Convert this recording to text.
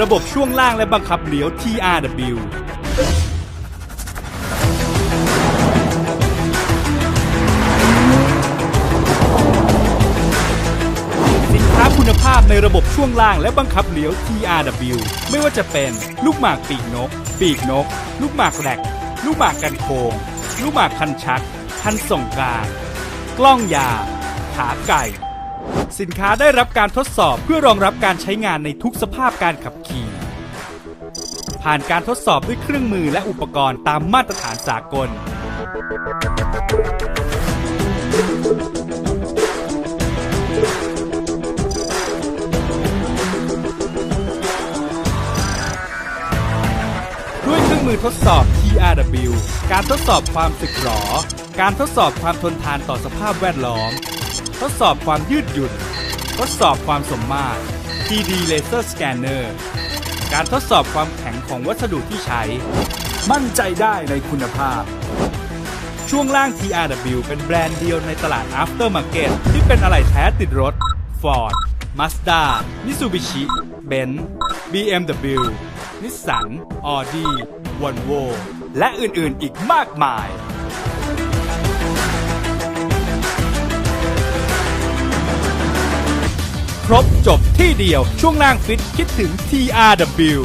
ระบบช่วงล่างและบังคับเลี้ยว TRW สินค้าคุณภาพในระบบช่วงล่างและบังคับเลี้ยว TRW ไม่ว่าจะเป็นลูกหมากปีกนก ปีกนก ลูกหมากแหลก ลูกหมากกันโคง ลูกหมากคันชัก คันส่งกลาง กล้องยา ขาไก่ สินค้าได้รับการทดสอบเพื่อรองรับการใช้งานในทุกสภาพการขับขี่ ผ่านการทดสอบด้วยเครื่องมือและอุปกรณ์ตามมาตรฐานสากล ด้วยเครื่องมือทดสอบ TRW การทดสอบความสึกหรอ การทดสอบความทนทานต่อสภาพแวดล้อม ทดสอบความยืดหยุ่น ทดสอบความสมมาตร TD Laser Scanner การทดสอบความแข็งของวัสดุที่ใช้ มั่นใจได้ในคุณภาพ ช่วงล่าง TRW เป็นแบรนด์เดียวในตลาด Aftermarket ที่เป็นอะไหล่แท้ติดรถ Ford Mazda Mitsubishi Benz BMW Nissan Audi Volvo และอื่น ๆ อีกมากมาย ครบจบที่เดียวช่วงล่างฟิตคิดถึง TRW